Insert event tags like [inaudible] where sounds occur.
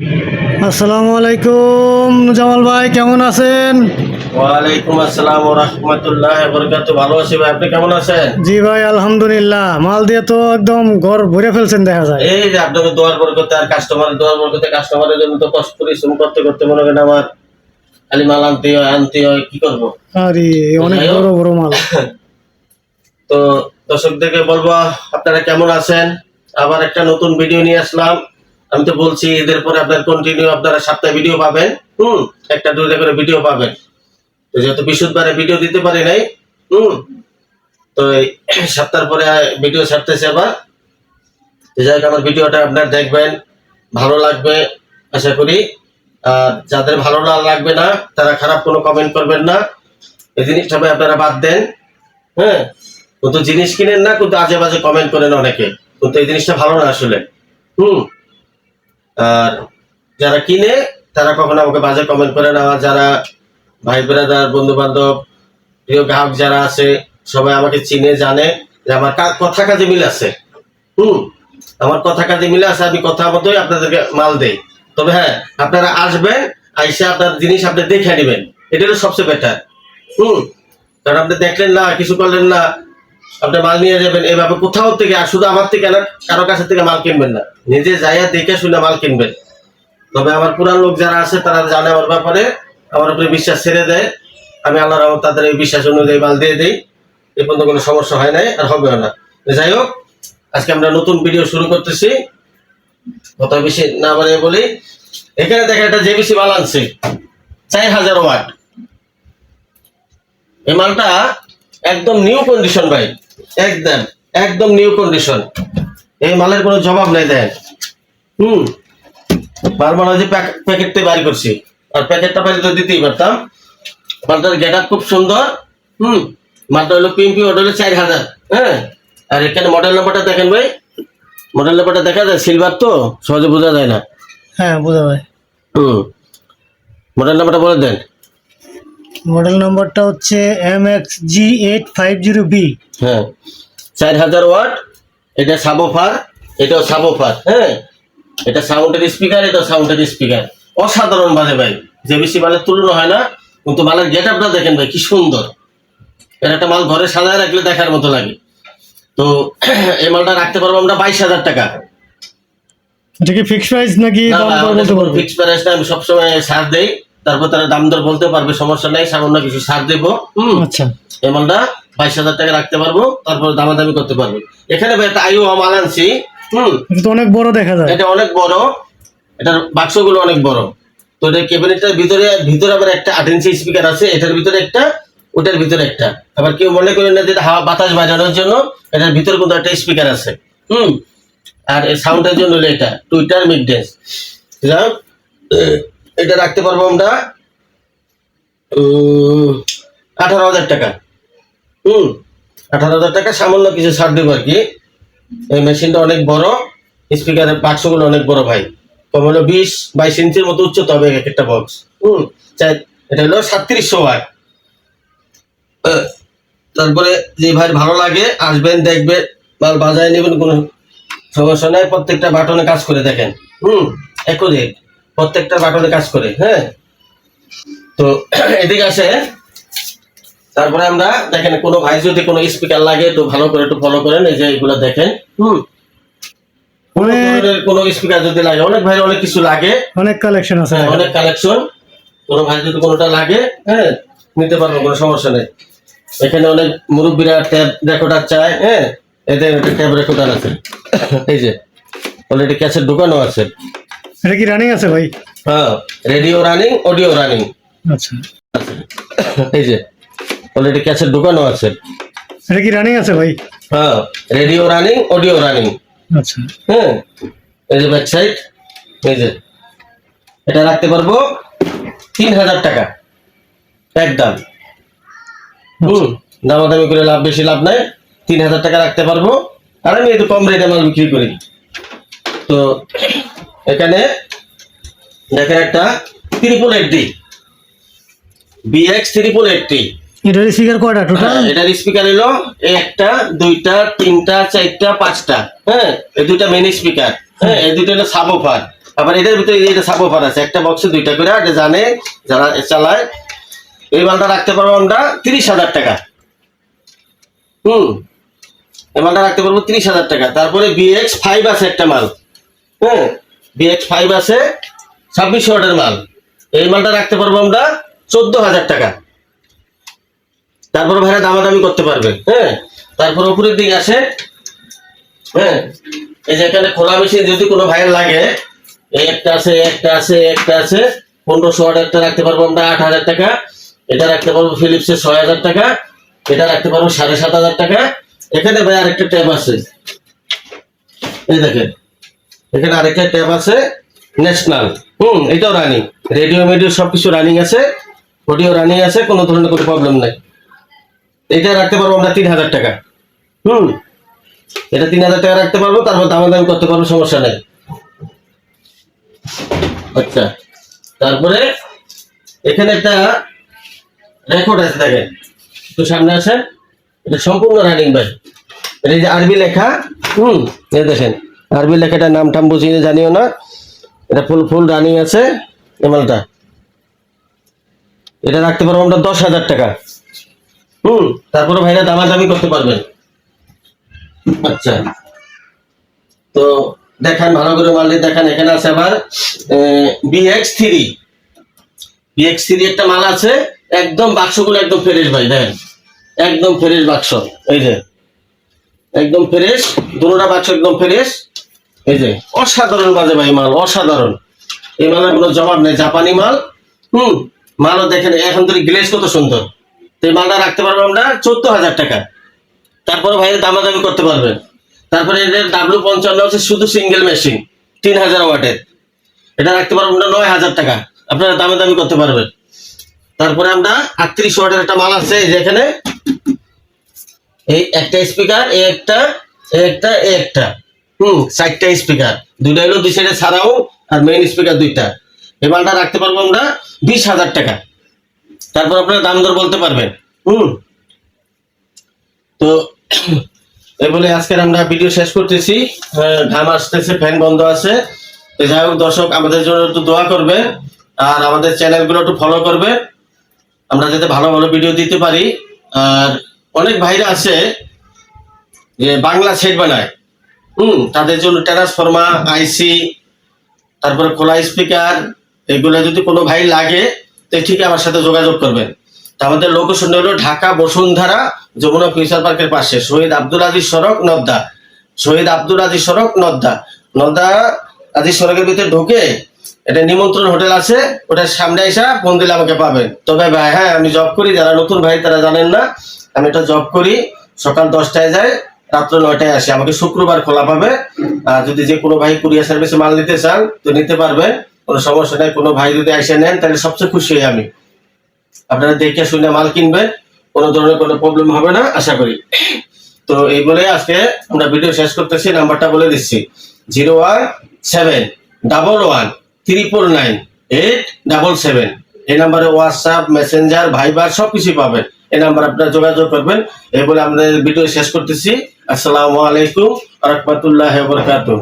আসসালামু আলাইকুম জামাল ভাই কেমন আছেন? ওয়ালাইকুম আসসালাম ও রহমতুল্লাহ বরকাত ভালো আছি ভাই আপনি কেমন আছেন? জি ভাই আলহামদুলিল্লাহ। মাল দিয়ে তো একদম ঘর ভরে ফেলছেন দেখা যায়। এই যে আপনাকে দোয়ার বরকতে আর কাস্টমারের দোয়ার বরকতে কাস্টমারের জন্য তো কষ্ট পরিশ্রম করতে করতে মনে করেন আমার খালি মাল আনতে হয় আনতে হয় কি করব? আরে অনেক বড় বড় মাল। [laughs] তো দর্শকদেরকে বলব আপনারা কেমন আছেন? আবার একটা নতুন ভিডিও নিয়ে আসলাম। আমি তো বলছি, এদের পরে আপনার কন্টিনিউ আপনারা সপ্তাহে ভিডিও পাবেন, হুম? একটা দুইটা করে ভিডিও পাবেন। তো যেহেতু বৃহস্পতিবারে ভিডিও দিতে পারি নাই, হুম? তো [clears throat] সপ্তাহ পরে ভিডিও ছাড়তেছে আবার। যাই হোক, আমার ভিডিওটা আপনার দেখবেন, ভালো লাগবে, আশা করি। আর যাদের ভালো না লাগবে না, তারা খারাপ কোনো কমেন্ট করবেন না। এই জিনিসটা আপনারা বাদ দেন হ্যাঁ? কিন্তু জিনিস কিনেন না, কিন্তু আজে বাজে কমেন্ট করেন অনেকে। কিন্তু এই জিনিসটা ভালো না আসলে, হুম? আর যারা কিনে, তারা কখনো আমাকে বাজে কমেন্ট করে না। যারা ভাই ব্রাদার বন্ধু বান্ধব প্রিয় গ্রাহক যারা আছে, সবাই আমাকে চিনে, জানে যে আমার কথা কাজে মিল আছে। হুম, আমার কথা কাজে মিলে আছে, আমি কথা মতোই আপনাদেরকে মাল দেই। তবে হ্যাঁ আপনারা আসবেন, আইসা আপনার জিনিস আপনি দেখে নেবেন। এটা হলো সবচেয়ে বেটার হুম, কারণ আপনি দেখলেন না, কিছু করলেন না আপনি মাল নিয়ে যাবেন, এভাবে কোথাও থেকে, আর শুধু আমার থেকে না, কারও কাছে থেকে মাল কিনবেন না। নিজে যাইয়া দেখে শুনে মাল কিনবেন। তবে আমার পুরান লোক যারা আছে, তারা জানে আমার ব্যাপারে, আমার উপরে বিশ্বাস ছেড়ে দেয়। আমি আল্লাহ রহমত তাদের এই বিশ্বাস অনুযায়ী মাল দিয়ে দিই। এ পর্যন্ত কোনো সমস্যা হয় নাই, আর হবেও না। যাই হোক, আজকে আমরা নতুন ভিডিও শুরু করতেছি। কথা বেশি না বলে বলি, এখানে দেখেন একটা জেবিসি মাল আনছে। চার হাজার ওয়াট। এই মালটা একদম নিউ কন্ডিশন ভাই। একদম একদম নিউ কন্ডিশন এই মালের কোনো জবাব নাই দেন হুম। মনে হয় যে প্যাকেটটা বাড়ি করছি। আর প্যাকেটটা বাইরে তো দিতেই পারতাম। মালটার গেট খুব সুন্দর। হুম। মালটা হলো পিএমপি ওটা হলো চার হাজার। হ্যাঁ। আর এখানে মডেল নাম্বারটা দেখেন ভাই। মডেল নাম্বারটা দেখা যায় সিলভার তো? সহজে বোঝা যায় না। হ্যাঁ বোঝা যায়। হুম। মডেল নাম্বারটা বলে দেন। মডেল নম্বরটা হচ্ছে M X G eight five zero B. হ্যাঁ। চার হাজার ওয়াট এটা সাবোফার এটাও সাবোফার হ্যাঁ। এটা সাউন্ডের স্পিকার এটা সাউন্ডের স্পিকার। অসাধারণ বাজে ভাই যে বেশি মালের তুলনা হয় না কিন্তু মালের গেট আপটা দেখেন ভাই কি সুন্দর। এর একটা মাল ঘরে সাজায় রাখলে দেখার মতো লাগে। তো [clears throat] এই মালটা রাখতে পারব আমরা বাইশ হাজার টাকা। এটা কি ফিক্স প্রাইস নাকি price না, আমি সবসময় ছাড় দেই। তারপর তারা দাম দর বলতে পারবে সমস্যা নাই সামান্য কিছু ছাড় দেবো হুম? আচ্ছা। এই বাইশ হাজার টাকা রাখতে পারব তারপর দামাদামি করতে পারবে। এখানে ভাই একটা আইও মাল আনছি হুম? অনেক বড় দেখা যায়। এটা অনেক বড় এটার বাক্সগুলো অনেক বড়। তো এটা ক্যাবিনেটটার ভিতরে ভিতরে আবার একটা আট ইঞ্চি স্পিকার আছে এটার ভিতরে একটা ওটার ভিতরে একটা। আবার কেউ মনে করেন না যে হাওয়া বাতাস বাজানোর জন্য এটার ভিতরে কিন্তু একটা স্পিকার আছে হুম? আর সাউন্ডের জন্য এটা টুইটার মিড ডেন্স এটা রাখতে পারব আমরা আঠারো হাজার টাকা। হুম, আঠারো হাজার টাকা, সামান্য কিছু ছাড় দেবো আর কি। এই মেশিনটা অনেক বড় স্পিকারের বাক্সগুলো অনেক বড় ভাই। কম বিশ, বাইশ ইঞ্চির মতো উচ্চতা হবে এক একটা বক্স হুম, চাই, এটা হলো সাতত্রিশশো ওয়াট। তারপরে যে ভাই ভালো লাগে, আসবেন, দেখবেন, মাল বাজায় নেবেন, কোনো সমস্যা নাই, প্রত্যেকটা বাটনে কাজ করে দেখেন। হুম, একুরেট। প্রত্যেকটা বাটনে কাজ করে হ্যাঁ? তো [clears throat] এদিকে আসে। তারপরে আমরা দেখেন কোনো ভাই যদি কোনো স্পিকার লাগে একটু ভালো করে একটু ফলো করেন এই যে এগুলো দেখেন হুম? কোনো স্পিকার যদি লাগে অনেক অনেক কিছু লাগে। অনেক কালেকশন আছে হ্যাঁ, অনেক কালেকশন কোনো ভাই যদি কোনোটা লাগে হ্যাঁ নিতে পারব কোনো সমস্যা নেই। এখানে অনেক মুরব্বীরা ট্যাব রেকর্ডার চায় হ্যাঁ? এদের একটা ট্যাব রেকর্ডার আছে। এই যে অলরেডি ক্যাসেট ঢুকানো আছে। এটা কি রানিং আছে ভাই? হ্যাঁ রেডিও রানিং অডিও রানিং আচ্ছা। এই যে অলরেডি ক্যাসেট ঢুকানো আছে। এটা কি রানিং আছে ভাই? হ্যাঁ রেডিও রানিং অডিও রানিং আচ্ছা। হ্যাঁ এই যে ব্যাক সাইড এই যে। এটা রাখতে পারব তিন হাজার টাকা একদম। হুম দামাদামি করে লাভ বেশি লাভ নাই। তিন হাজার টাকা রাখতে পারব। আর আমি একটু কম রেটে মাল বিক্রি করি। তো এখানে দেখেন একটা triple eighty BX triple eighty এটার স্পিকার কয়টা টোটাল হ্যাঁ, এটার স্পিকার হলো একটা দুইটা তিনটা চারটা পাঁচটা। হ্যাঁ এই দুইটা মেন স্পিকার হ্যাঁ এই দুইটা হলো সাবোফার আবার এটার ভিতরে এটা সাবওফার আছে একটা বক্সে দুইটা করে এটা জানে যারা চালায় এই মালটা রাখতে পারব আমরা তিরিশ হাজার টাকা। হুম এই মালটা রাখতে পারব তিরিশ হাজার টাকা। তারপরে বিএক্স ফাইভ আছে একটা মাল। হ্যাঁ বিএক্স ফাইভ আছে ছাব্বিশ ওয়াটের মাল। এই মালটা রাখতে পারব আমরা চোদ্দ হাজার টাকা। তারপরে ভাইরা দামাদামি করতে পারবে হ্যাঁ? তারপর উপরের দিকে আসে হ্যাঁ? এই যে এখানে খোলা মেশিন যদি কোনো ভাইয়ের লাগে, এই একটা আছে একটা আছে একটা আছে, পনেরোশো একটা রাখতে পারব আমরা আট হাজার টাকা। এটা রাখতে পারব ফিলিপসের ছয় হাজার টাকা, এটা রাখতে পারব সাড়ে সাত হাজার টাকা। এখানে ভাই আরেকটা ট্যাব আছে। এই দেখেন এখানে আরেকটা ট্যাব আছে, ন্যাশনাল। হুম, এটাও রানিং রেডিও মেডিও সবকিছু রানিং আছে অডিও রানিং আছে, কোনো ধরনের কোনো প্রবলেম নাই। এটা রাখতে পারব আমরা তিন হাজার টাকা। হুম, এটা তিন হাজার টাকা রাখতে পারব, তারপর দামাদামি করতে পারব সমস্যা নেই। আচ্ছা তারপরে এখানে একটা রেকর্ড আছে, দেখেন। একটু সামনে আছে এটা সম্পূর্ণ রানিং ভাই। এটা যে আরবি লেখা। হুম দেখেন। আরবি লেখাটা নাম টাম বুঝিয়ে জানিও না। এটা ফুল ফুল রানিং আছে। এমালটা। এটা রাখতে পারব আমরা দশ হাজার টাকা। হুম, তারপরে ভাইরা দামাদামি করতে পারবেন। আচ্ছা। তো দেখান, ভালো করে মাল দেখান, এখানে আছে আবার বিএক্স থ্রি বিএক্স থ্রি একটা মাল আছে, একদম বাক্সগুলো একদম ফ্রেশ ভাই, দেখেন। একদম ফ্রেশ বাক্স, এই যে। একদম ফ্রেশ দুটোটা বাক্স একদম ফ্রেশ এই যে, অসাধারণ বাজে ভাই মাল, অসাধারণ। এই মালের কোনো জবাব নেই জাপানি মাল। হুম, মালও দেখেন, এখন তো গ্লেজ কত সুন্দর। তো এই মালটা রাখতে পারব আমরা চোদ্দ হাজার টাকা। তারপরে ভাই দামাদামি করতে পারবেন। তারপরে এদের ডাব্লু পঞ্চান্ন হচ্ছে শুধু সিঙ্গেল মেশিন তিন হাজার ওয়াটের। এটা রাখতে পারব আমরা নয় হাজার টাকা। আপনারা দামে দামি করতে পারবেন। তারপরে আমরা আটত্রিশ ওয়াটের একটা মাল আছে, এই যে এখানে। এই একটা স্পিকার একটা একটা একটা। হুম, চারটা স্পিকার দুইটা হলো দুই সাইডে ছাড়াও, আর মেইন স্পিকার দুইটা। এই মালটা রাখতে পারব আমরা বিশ হাজার টাকা। তারপর আপনারা দাম দর বলতে পারবেন। হুম। তো এই বলে আজকের আমরা ভিডিও শেষ করতেছি। ঘাম আসতেছে ফ্যান বন্ধ আছে। যাই হোক, দর্শক, আমাদের জন্য একটু দোয়া করবে আর আমাদের চ্যানেলগুলো একটু ফলো করবে আমরা যাতে ভালো ভালো ভিডিও দিতে পারি। আর অনেক ভাইরা আছে যে বাংলা সেট বানায়। হুম, তাদের জন্য ট্রান্সফর্মা আইসি তারপরে খোলা স্পিকার এগুলো যদি কোনো ভাই লাগে, তো ঠিক আমার সাথে যোগাযোগ করবেন। তা আমাদের লোকেশন হলো ঢাকা বসুন্ধরা যমুনা ফিউচার পার্কের পাশে, শহীদ আব্দুল আজিজ সড়ক, নদ্দা। শহীদ আব্দুল আজিজ সড়ক, নদ্দা। নদ্দা আজিজ সড়কের ভিতরে ঢুকে এটা নিমন্ত্রণ হোটেল আছে, ওটার সামনে এসে ফোন দিলে আমাকে পাবেন। তবে ভাই হ্যাঁ আমি জব করি, যারা নতুন ভাই, তারা জানেন না, আমি এটা জব করি, সকাল দশটায় যাই রাত্র নয়টায় আসে। আমাকে শুক্রবার খোলা পাবে। আর যদি যে কোনো ভাই কুরিয়ার সার্ভিসে মাল নিতে চান, তো নিতে পারবে। কোনো সমস্যা নাই। কোনো ভাই যদি এসে নেন, তাহলে সবচেয়ে খুশি হই আমি। আপনারা দেখে শুনে মাল কিনবেন। কোনো ধরনের কোনো প্রবলেম হবে না, আশা করি। তো এই বলে আজকে আমরা ভিডিও শেষ করতেছি। নাম্বারটা বলে দিচ্ছি। Zero one seven double one three four nine eight double seven. এই নাম্বারে হোয়াটসঅ্যাপ মেসেঞ্জার ভাইবার সব কিছুই পাবেন। এই নাম্বার আপনারা যোগাযোগ করবেন। এই বলে আমাদের ভিডিও শেষ করতেছি। আসসালামু আলাইকুম, রহমতুল্লাহ বরকাতুহ।